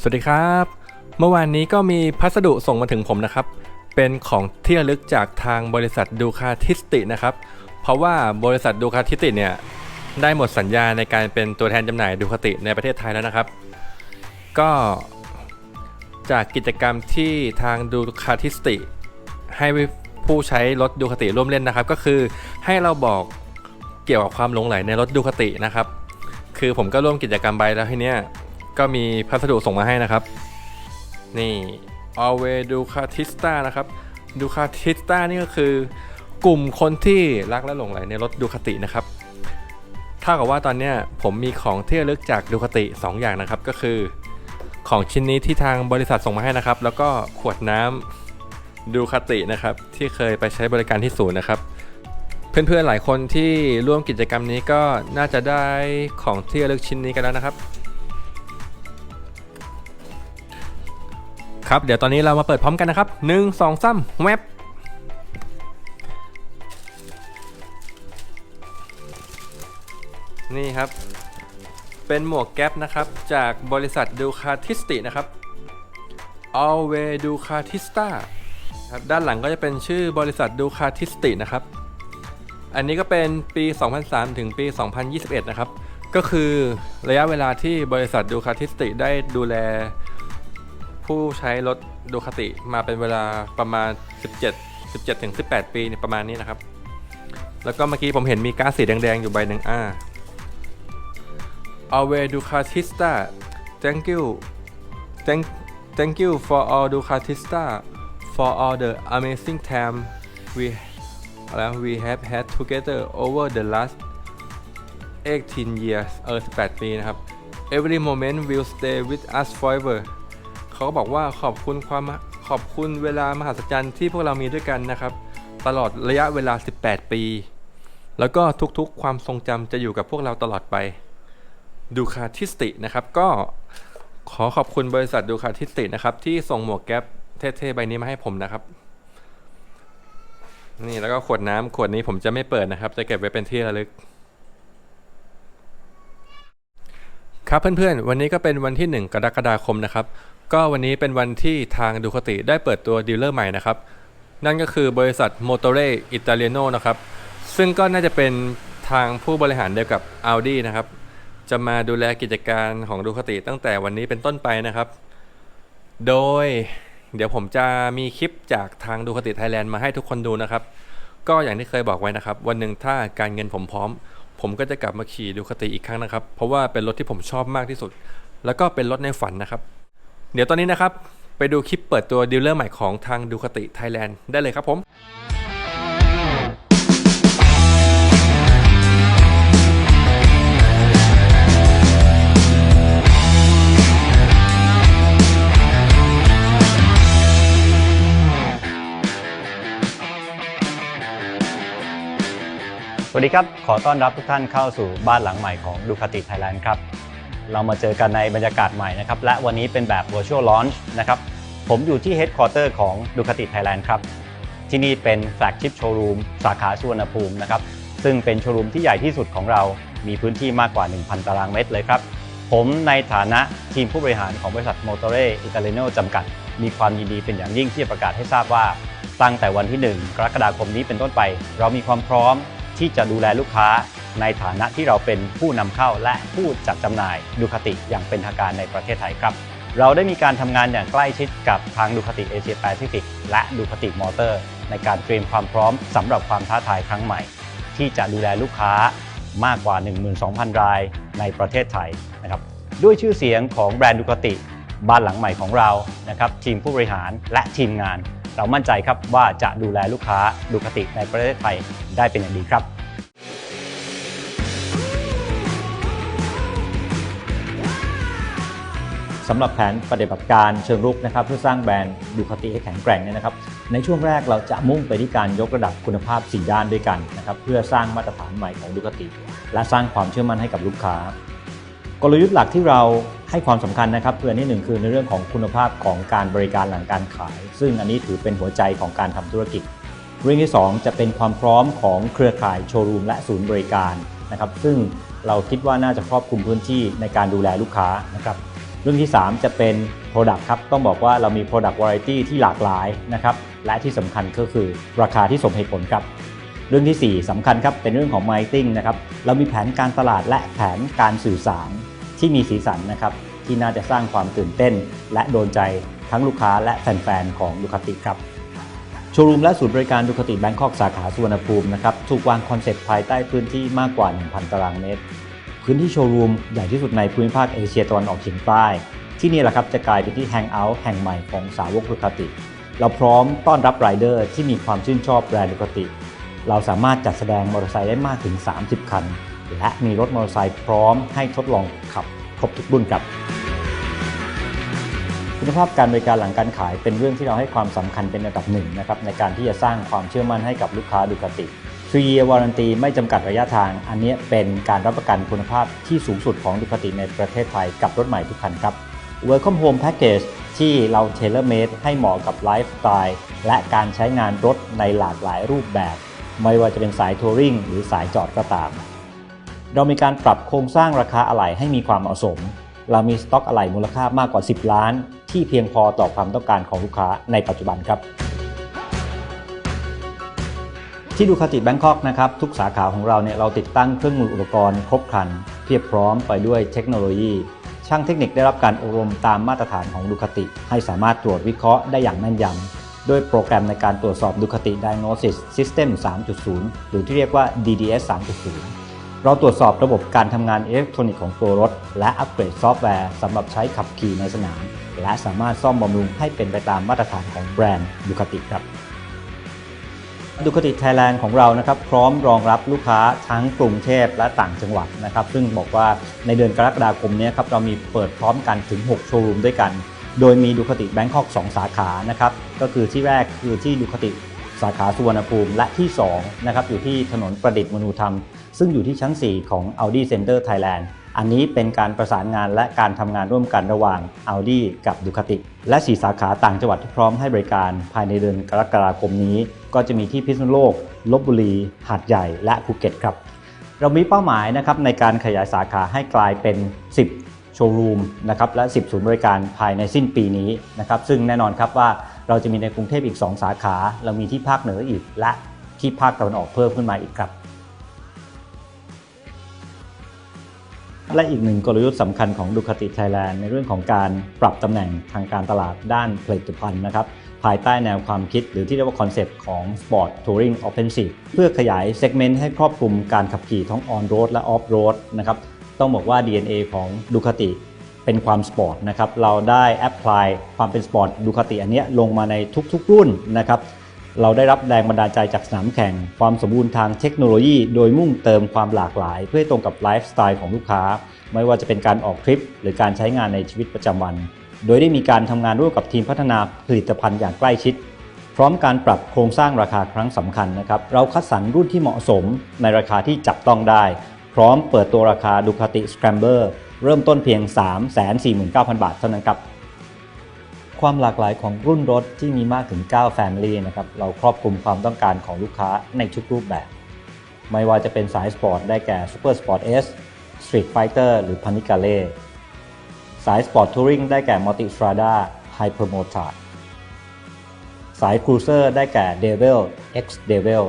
สวัสดีครับ เมื่อวานนี้ก็มีพัสดุส่งมาถึงผมนะครับ เป็นของที่ระลึกจากทางบริษัทดูคาทิสตินะครับ เพราะว่าบริษัทดูคาทิสติเนี่ยได้หมดสัญญาในการเป็นตัวแทนจำหน่ายดูคาติในประเทศไทยแล้วนะครับ ก็จากกิจกรรมที่ทางดูคาทิสติ ให้ผู้ใช้รถดูคาติร่วมเล่นนะครับ ก็คือให้เราบอกเกี่ยวกับความหลงไหลในรถดูคาตินะครับ คือผมก็ร่วมกิจกรรมไปแล้วทีเนี้ย ก็มีพัสดุส่งมาให้นะครับ นี่ Always Ducatista นะครับ Ducatista นี่ก็คือกลุ่มคนที่รักและหลงไหลในรถดูคตินะครับถ้ากับว่าตอนนี้ผมมีของที่ระลึกจากดูคติ2อย่างนะครับ ก็คือของชิ้นนี้ที่ทางบริษัทส่งมาให้นะครับ แล้วก็ขวดน้ำดูคตินะครับ ที่เคยไปใช้บริการที่ศูนย์นะครับ เพื่อนๆหลายคนที่ร่วมกิจกรรมนี้ก็น่าจะได้ของที่ระลึกชิ้นนี้กันแล้วนะครับ ครับ เดี๋ยวตอนนี้เรามาเปิดพร้อมกันนะครับ1 2 3แวบนี่ครับ เป็นหมวกแก๊ปนะครับ จากบริษัทดูคาทิสตินะครับ Alway Ducatista ครับด้านหลังก็จะเป็นชื่อบริษัทดูคาทิสตินะครับ อันนี้ก็เป็นปี 2003 ถึงปี 2021 นะครับ ก็คือระยะเวลาที่บริษัทดูคาทิสติได้ดูแล ผู้ใช้รถดูคติมาเป็นเวลาประมาณ 17 17ถึง18 ปีเนี่ยประมาณนี้นะครับ แล้วก็เมื่อกี้ผมเห็นมีก๊าซสีแดง ๆ อยู่ใบหนึ่งอ่า a l w a y Ducatista thank you thank thank you for all Ducatista for all the amazing time we อะไร we have had together over the last 18 years เออ18 ปีนะครับ every moment will stay with us forever เขาก็บอกว่าขอบคุณความขอบคุณเวลามหัศจรรย์ที่พวกเรามีด้วยกันนะครับ ตลอดระยะเวลา 18 ปี แล้วก็ทุกๆ ความทรงจำจะอยู่กับพวกเราตลอดไปดูคาทิสตินะครับ ก็ขอขอบคุณบริษัทดูคาทิสตินะครับ ที่ส่งหมวกแก๊ปเท่ๆใบนี้มาให้ผมนะครับ นี่แล้วก็ขวดน้ำขวดนี้ผมจะไม่เปิดนะครับ จะเก็บไว้เป็นที่ระลึก ครับเพื่อนๆ วันนี้ก็เป็นวันที่ 1 กรกฎาคมนะครับ ก็วันนี้เป็นวันที่ทางดูคติได้เปิดตัวดีลเลอร์ใหม่นะครับ นั่นก็คือบริษัท Motore Italiano นะครับ ซึ่งก็น่าจะเป็นทางผู้บริหารเดียวกับ Audi นะครับ จะมาดูแลกิจการของดูคติตั้งแต่วันนี้เป็นต้นไปนะครับ โดยเดี๋ยวผมจะมีคลิปจากทางดูคติไทยแลนด์มาให้ทุกคนดูนะครับ ก็อย่างที่เคยบอกไว้นะครับ วันหนึ่งถ้าการเงินผมพร้อม ผมก็จะกลับมาขี่ดูคติอีกครั้งนะครับ เพราะว่าเป็นรถที่ผมชอบมากที่สุด แล้วก็เป็นรถในฝันนะครับ เดี๋ยวตอนนี้นะครับ ไปดูคลิปเปิดตัวดีลเลอร์ใหม่ของทางดูคติไทยแลนด์ได้เลยครับผม วัสดีครับ ขอต้อนรับทุกท่านเข้าสู่บ้านหลังใหม่ของดูคาติไทยแลนด์ครับ เรามาเจอกันในบรรยากาศใหม่นะครับ และวันนี้เป็นแบบ virtual launch นะครับ ผมอยู่ที่ headquarter ของดูคาติไทยแลนด์ครับ ที่นี่เป็น flagship showroom สาขาสุวรรณภูมินะครับ ซึ่งเป็นโชว์รูมที่ใหญ่ที่สุดของเรา มีพื้นที่มากกว่า 1,000 ตารางเมตรเลยครับ ผมในฐานะทีมผู้บริหารของบริษัท Motore Italiano จำกัด มีความยินดีเป็นอย่างยิ่งที่จะประกาศให้ทราบว่าตั้งแต่วันที่ 1 กรกฎาคมนี้เป็นต้นไป เรามีความพร้อม ที่จะดูแลลูกค้าในฐานะที่เราเป็นผู้นำเข้าและผู้จัดจำหน่ายดูคติอย่างเป็นทางการในประเทศไทยครับ เราได้มีการทำงานอย่างใกล้ชิดกับทางดูคติเอเชียแปซิฟิกและดูคติมอเตอร์ ในการเตรียมความพร้อมสำหรับความท้าทายครั้งใหม่ ที่จะดูแลลูกค้ามากกว่า 12,000 รายในประเทศไทยนะครับด้วยชื่อเสียงของแบรนด์ดูคติบ้านหลังใหม่ของเรานะครับทีมผู้บริหารและทีมงาน เรามั่นใจครับว่าจะดูแลลูกค้าดูคติในประเทศไทยได้เป็นอย่างดีครับสำหรับแผนปฏิบัติการเชิงรุกนะครับเพื่อสร้างแบรนด์ดูคติให้แข็งแกร่งเนี่ยนะครับในช่วงแรกเราจะมุ่งไปที่การยกระดับคุณภาพ 4 ด้านด้วยกันนะครับเพื่อสร้างมาตรฐานใหม่ของดูคติ และสร้างความเชื่อมั่นให้กับลูกค้า กลยุทธ์หลักที่เราให้ความสำคัญนะครับคืออันที่หนึ่งคือในเรื่องของคุณภาพของการบริการหลังการขาย ซึ่งอันนี้ถือเป็นหัวใจของการทำธุรกิจ เรื่องที่ 2 จะเป็นความพร้อมของเครือข่ายโชว์รูมและศูนย์บริการนะครับซึ่งเราคิดว่าน่าจะครอบคลุมพื้นที่ในการดูแลลูกค้านะครับเรื่องที่ 3 จะเป็น Product ครับต้องบอกว่าเรามี Product Variety ที่หลากหลายนะครับและที่สำคัญก็คือราคาที่สมเหตุผลครับเรื่องทีสี่4สำคัญครับเป็นเรื่องของ Marketing นะครับเรามีแผนการตลาดและแผนการสื่อสาร ที่มีสีสันนะครับที่น่าจะสร้างความตื่นเต้น และโดนใจทั้งลูกค้าและแฟนๆของดูคาติครับโชว์รูมและศูนย์บริการดูคาติแบงคอกสาขาสุวรรณภูมินะครับถูกวางคอนเซ็ปต์ภายใต้พื้นที่มากกว่า 1,000 ตารางเมตร พื้นที่โชว์รูมใหญ่ที่สุดในภูมิภาคเอเชียตะวันออกเฉียงใต้ ที่นี่แหละครับจะกลายเป็นที่แฮงเอาท์แห่งใหม่ของสาวกดูคาติ เราพร้อมต้อนรับไรเดอร์ที่มีความชื่นชอบแบรนด์ดูคาติ เราสามารถจัดแสดงมอเตอร์ไซค์ได้มากถึง 30 คัน และมีรถมอเตอร์ไซค์พร้อมให้ทดลองขับครบทุกรุ่นครับ คุณภาพการบริการหลังการขายเป็นเรื่องที่เราให้ความสำคัญเป็นอันดับหนึ่งนะครับในการที่จะสร้างความเชื่อมั่นให้กับลูกค้าดูคติ3 year warranty ไม่จำกัดระยะทาง อันนี้เป็นการรับประกันคุณภาพที่สูงสุดของดูคติในประเทศไทยกับรถใหม่ทุกคันครับ Welcome Home Package ที่เราเทเลเมดให้เหมาะกับไลฟ์สไตล์และการใช้งานรถในหลากหลายรูปแบบ ไม่ว่าจะเป็นสายทัวริงหรือสายจอดก็ตาม เรามีการปรับโครงสร้างราคาอะไหล่ให้มีความเหมาะสม เรามีสต็อกอะไหล่มูลค่ามากกว่า 10 ล้าน ที่เพียงพอต่อความต้องการของลูกค้าในปัจจุบันครับ ที่ดูคาติแบงคอกนะครับทุกสาขาของเราเนี่ยเราติดตั้งเครื่องมืออุปกรณ์ครบครัน เพียบพร้อมไปด้วยเทคโนโลยี ช่างเทคนิคได้รับการอบรมตามมาตรฐานของดูคาติ ให้สามารถตรวจวิเคราะห์ได้อย่างแม่นยำด้วยโปรแกรมในการตรวจสอบดูคติ Diagnosis System 3.0 หรือที่เรียกว่า DDS 3.0 เราตรวจสอบระบบการทำงานอิเล็กทรอนิกส์ของตัวรถ และอัปเกรดซอฟต์แวร์สำหรับใช้ขับขี่ในสนาม และสามารถซ่อมบำรุงให้เป็นไปตามมาตรฐานของแบรนด์ดูคาติครับดูคติไทยแลนด์ของเรานะครับพร้อมรองรับลูกค้าทั้งกรุงเทพและต่างจังหวัดนะครับซึ่งบอกว่าในเดือนกรกฎาคมนี้ครับเรามีเปิดพร้อมกันถึง 6 โชว์รูมด้วยกัน โดยมีดูคติแบงคอก 2 สาขานะครับก็คือที่แรกคือที่ดูคติสาขาสุวรรณภูมิและที่2นะครับอยู่ที่ถนนประดิษฐ์มนูธรรม ซึ่งอยู่ที่ชั้น 4 ของ Audi Center Thailand อันนี้เป็นการประสานงานและการทำงานร่วมกันระหว่าง Audi กับดูคติและ 4 สาขาต่างจังหวัดที่พร้อมให้บริการภายในเดือนกรกฎาคมนี้ ก็จะมีที่พิษณุโลกลบบุรี หาดใหญ่และภูเก็ตครับ เรามีเป้าหมายนะครับในการขยายสาขาให้กลายเป็น 10 โชว์รูมนะครับและ 10 ศูนย์บริการภายในสิ้นปีนี้นะครับซึ่งแน่นอนครับว่าเราจะมีในกรุงเทพอีก 2 สาขา เรามีที่ภาคเหนืออีกและที่ภาคตะวันออกเพิ่มขึ้นมาอีกครับ และอีกหนึ่งกลยุทธ์สำคัญของดูคาติไทยแลนด์ในเรื่องของการปรับตำแหน่งทางการตลาดด้านผลิตภัณฑ์นะครับภายใต้แนวความคิดหรือที่เรียกว่าคอนเซปต์ของ Sport Touring Offensive เพื่อขยายเซกเมนต์ให้ครอบคลุมการขับขี่ทั้ง On Road และ Off Road นะครับต้องบอกว่า DNA ของดูคาติเป็นความสปอร์ตนะครับเราได้แอพพลายความเป็นสปอร์ตดูคาติอันนี้ลงมาในทุกๆรุ่นนะครับ เราได้รับแรงบันดาลใจจากสนามแข่ง ความสมบูรณ์ทางเทคโนโลยี โดยมุ่งเติมความหลากหลาย เพื่อตรงกับไลฟ์สไตล์ของลูกค้า ไม่ว่าจะเป็นการออกทริป หรือการใช้งานในชีวิตประจำวัน โดยได้มีการทำงานร่วมกับทีมพัฒนาผลิตภัณฑ์อย่างใกล้ชิด พร้อมการปรับโครงสร้างราคาครั้งสำคัญนะครับ เราคัดสรรรุ่นที่เหมาะสมในราคาที่จับต้องได้ พร้อมเปิดตัวราคา Ducati Scrambler เริ่มต้นเพียง 349,000 บาทเท่านั้นครับ ความหลากหลายของรุ่นรถที่มีมากถึง 9 Family นะครับ เราครอบคลุมความต้องการของลูกค้าในทุกรูปแบบ ไม่ว่าจะเป็นสายสปอร์ตได้แก่ Super Sport S Street Fighter หรือ Panigale สายสปอร์ตทัวริงได้แก่ Multistrada Hypermotard สายครูเซอร์ได้แก่ Devil X Devil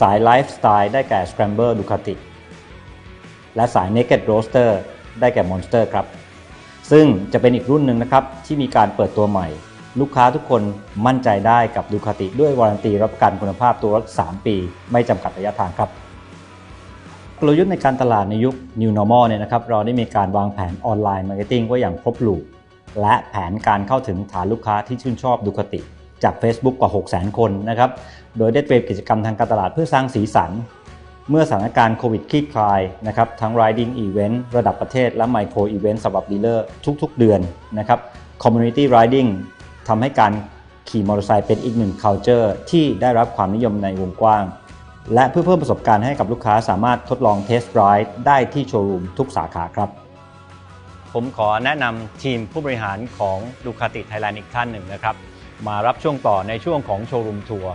สายไลฟ์สไตล์ได้แก่ Scrambler Ducati และสาย Naked Roaster ได้แก่ Monster ครับ ซึ่งจะเป็นอีกรุ่นหนึ่งนะครับที่มีการเปิดตัวใหม่ ลูกค้าทุกคนมั่นใจได้กับดูคาติด้วยวารันตีรับประกันคุณภาพตัวรถ 3 ปี ไม่จำกัดระยะทางครับกลยุทธ์ในการตลาดในยุค New Normal เนี่ยนะครับเราได้มีการวางแผนออนไลน์มาร์เก็ตติ้งไว้อย่างครบลูกและแผนการเข้าถึงฐานลูกค้าที่ชื่นชอบดูคาติ จาก Facebook กว่า 600,000 คนนะครับ โดยได้เตรียมกิจกรรมทางการตลาดเพื่อสร้างสีสัน เมื่อสถานการณ์โควิดคลี่คลายนะครับทั้ง Riding Event ระดับประเทศและ Micro Event สำหรับดีลเลอร์ทุกๆ เดือนนะครับ Community Riding ทำให้การขี่มอเตอร์ไซค์เป็นอีกหนึ่ง culture ที่ได้รับความนิยมในวงกว้าง และเพื่อเพิ่มประสบการณ์ให้กับลูกค้าสามารถทดลอง Test Ride ได้ที่โชว์รูมทุกสาขาครับ ผมขอแนะนำทีมผู้บริหารของดูคาติไทยแลนด์อีกท่านหนึ่งนะครับ มารับช่วงต่อในช่วงของโชว์รูมทัวร์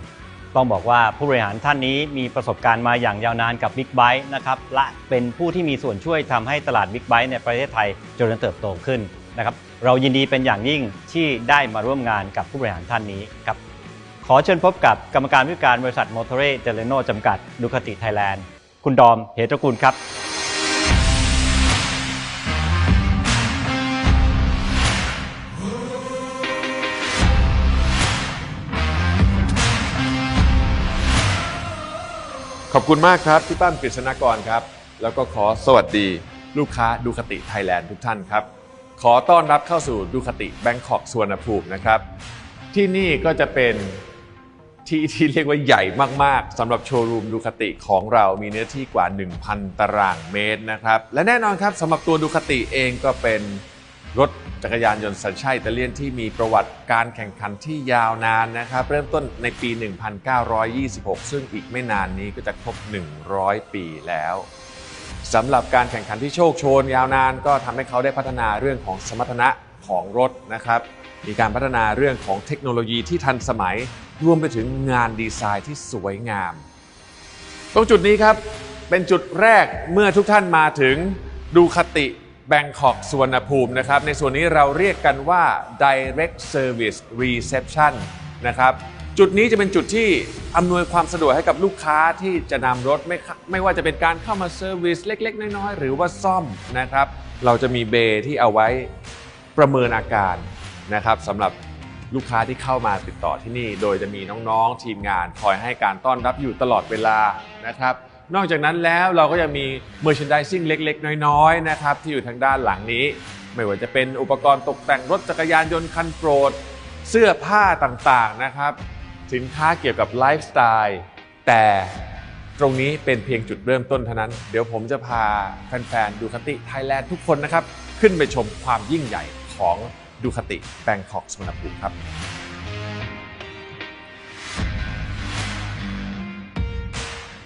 ต้องบอกว่าผู้บริหารท่านนี้มีประสบการณ์มาอย่างยาวนานกับ Big b i นะครับและเป็นผู้ที่มีส่วนช่วยทำให้ตลาด Big b i ในประเทศไทยเจริญเติบโตขึ้นนะครับเรายินดีเป็นอย่างยิ่งที่ได้มาร่วมงานกับผู้บริหารท่านนี้ครับขอเชิญพบกับกรรมการผู้การบริษัทมอเตอร์เรเจเลโนจำกัดดูคติไทยแลนด์คุณดอมเหตระกูลครับ ขอบคุณมากครับพี่ปั้มกฤษณกรครับ แล้วก็ขอสวัสดีลูกค้าดูคติไทยแลนด์ทุกท่านครับ ขอต้อนรับเข้าสู่ดูคติแบงคอกสวนภูมินะครับ ที่นี่ก็จะเป็นที่ที่เรียกว่าใหญ่มากๆสำหรับโชว์รูมดูคติของเรามีเนื้อที่กว่า 1,000 ตารางเมตรนะครับ และแน่นอนครับสำหรับตัวดูคติเองก็เป็นรถ จักรยานยนต์สัญชาติอิตาเลียนที่มีประวัติการแข่งขันที่ยาวนานนะครับ เริ่มต้นในปี 1926 ซึ่งอีกไม่นานนี้ก็จะครบ 100 ปีแล้วสำหรับการแข่งขันที่โชคโชน ยาวนานก็ทำให้เขาได้พัฒนาเรื่องของสมรรถนะของรถนะครับ มีการพัฒนาเรื่องของเทคโนโลยีที่ทันสมัย รวมไปถึงงานดีไซน์ที่สวยงาม ตรงจุดนี้ครับเป็นจุดแรกเมื่อทุกท่านมาถึงดูคติ แบงคอกสวนภูมินะครับ ในส่วนนี้เราเรียกกันว่า direct service reception นะครับ จุดนี้จะเป็นจุดที่อำนวยความสะดวกให้กับลูกค้าที่จะนำรถไม่ค่ะไม่ว่าจะเป็นการเข้ามาเซอร์วิสเล็ก ๆ น้อย ๆ หรือว่าซ่อมนะครับ เราจะมีเบย์ที่เอาไว้ประเมินอาการนะครับสำหรับลูกค้าที่เข้ามาติดต่อที่นี่ โดยจะมีน้อง ๆ ทีมงานคอยให้การต้อนรับอยู่ตลอดเวลานะครับ นอกจากนั้นแล้วเราก็ยังมี merchandising เล็ก ๆ น้อยๆนะครับที่อยู่ทางด้านหลังนี้ ไม่ว่าจะเป็นอุปกรณ์ตกแต่งรถจักรยานยนต์คันโปรด เสื้อผ้าต่างๆนะครับ สินค้าเกี่ยวกับไลฟ์สไตล์แต่ตรงนี้เป็นเพียงจุดเริ่มต้นเท่านั้น เดี๋ยวผมจะพาแฟนๆดูคติไทยแลนด์ทุกคนนะครับ ขึ้นไปชมความยิ่งใหญ่ของดูคติแบงคอกสุวนภูมิครับ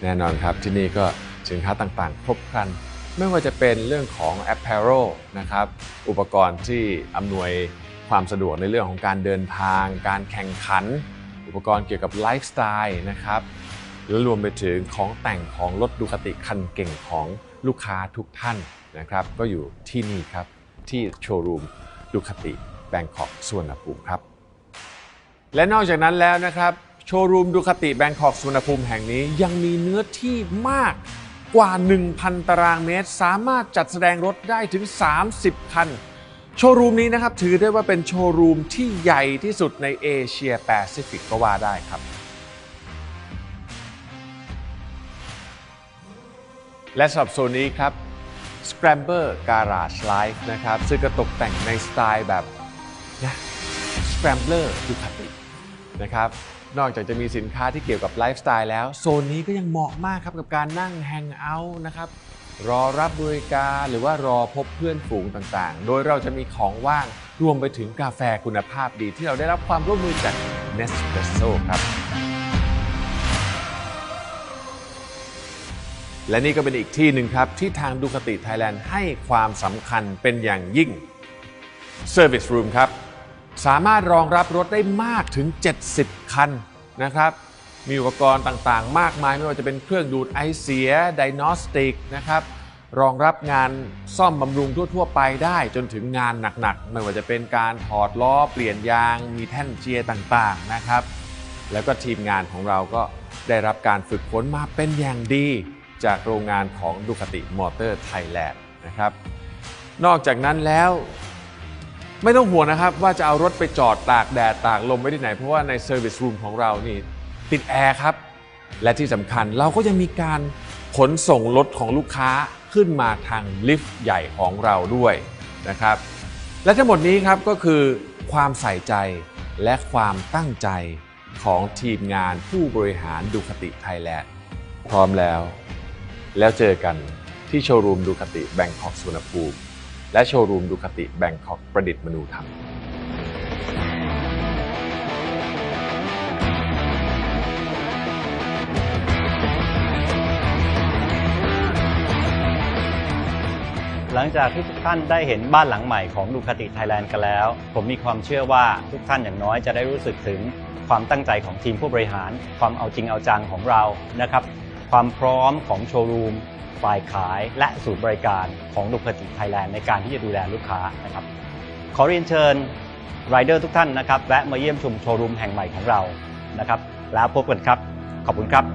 แน่นอนครับที่นี่ก็สินค้าต่างๆ ครบครัน ไม่ว่าจะเป็นเรื่องของ apparel นะครับอุปกรณ์ที่อำนวยความสะดวกในเรื่องของการเดินทาง การแข่งขัน อุปกรณ์เกี่ยวกับไลฟ์สไตล์นะครับและรวมไปถึงของแต่งของรถดูคติคันเก่งของลูกค้าทุกท่านนะครับ ก็อยู่ที่นี่ครับ ที่โชว์รูมดูคติแบงคอกสวนภูมิครับ และนอกจากนั้นแล้วนะครับ โชว์รูมดูคติแบงคอกสุวรรณภูมิแห่งนี้ยังมีเนื้อที่มากกว่า 1,000 ตารางเมตร สามารถจัดแสดงรถได้ถึง 30 คัน โชว์รูมนี้นะครับ ถือได้ว่าเป็นโชว์รูมที่ใหญ่ที่สุดในเอเชียแปซิฟิกก็ว่าได้ครับ และสำหรับโซนนี้ครับ Scrambler Garage Life นะครับ ซึ่งก็ตกแต่งในสไตล์แบบนะ Scrambler ดูคตินะครับ นอกจากจะมีสินค้าที่เกี่ยวกับไลฟ์สไตล์แล้ว โซนนี้ก็ยังเหมาะมากครับกับการนั่งแฮงเอาท์นะครับ รอรับบริการหรือว่ารอพบเพื่อนฝูงต่างๆ โดยเราจะมีของว่างรวมไปถึงกาแฟคุณภาพดีที่เราได้รับความร่วมมือจาก Nespresso ครับและนี่ก็เป็นอีกที่หนึ่งครับ ที่ทางดูคติไทยแลนด์ให้ความสำคัญเป็นอย่างยิ่ง Service Room ครับ สามารถรองรับรถได้มากถึง 70 คันนะครับมีอุปกรณ์ต่างๆ มากมายไม่ว่าจะเป็นเครื่องดูดไอเสียไดโนสติกนะครับรองรับงานซ่อมบำรุงทั่ว ๆ ไปได้จนถึงงานหนักๆ ไม่ว่าจะเป็นการถอดล้อเปลี่ยนยาง มีแท่นเจียร์ต่างๆนะครับ แล้วก็ทีมงานของเราก็ได้รับการฝึกฝนมาเป็นอย่างดี จากโรงงานของดูคติมอเตอร์ไทยแลนด์นะครับ นอกจากนั้นแล้ว ไม่ต้องห่วงนะครับ ว่าจะเอารถไปจอดตากแดดตากลมไว้ที่ไหน เพราะว่าในเซอร์วิสรูมของเรานี่ติดแอร์ครับ และที่สำคัญเราก็ยังมีการขนส่งรถของลูกค้าขึ้นมาทางลิฟต์ใหญ่ของเราด้วยนะครับ และทั้งหมดนี้ครับก็คือความใส่ใจและความตั้งใจของทีมงานผู้บริหารดูคติไทยแลนด์พร้อมแล้ว แล้วเจอกันที่โชว์รูมดูคติแบงคอกสุวรรณภูมิ และโชว์รูมดูคติแบงคอกประดิษฐ์มนูธรรมหลังจากที่ทุกท่านได้เห็นบ้านหลังใหม่ของดูคติไทยแลนด์กันแล้ว ผมมีความเชื่อว่าทุกท่านอย่างน้อยจะได้รู้สึกถึงความตั้งใจของทีมผู้บริหาร ความเอาจริงเอาจังของเรานะครับ ความพร้อมของโชว์รูม ฝ่ายขายและศูนย์บริการของดุกเพอร์ติไทยแลนด์ในการที่จะดูแลลูกค้านะครับ ขอเรียนเชิญรายเดอร์ทุกท่านนะครับแวะมาเยี่ยมชมโชว์รูมแห่งใหม่ของเรานะครับ แล้วพบกันครับ ขอบคุณครับ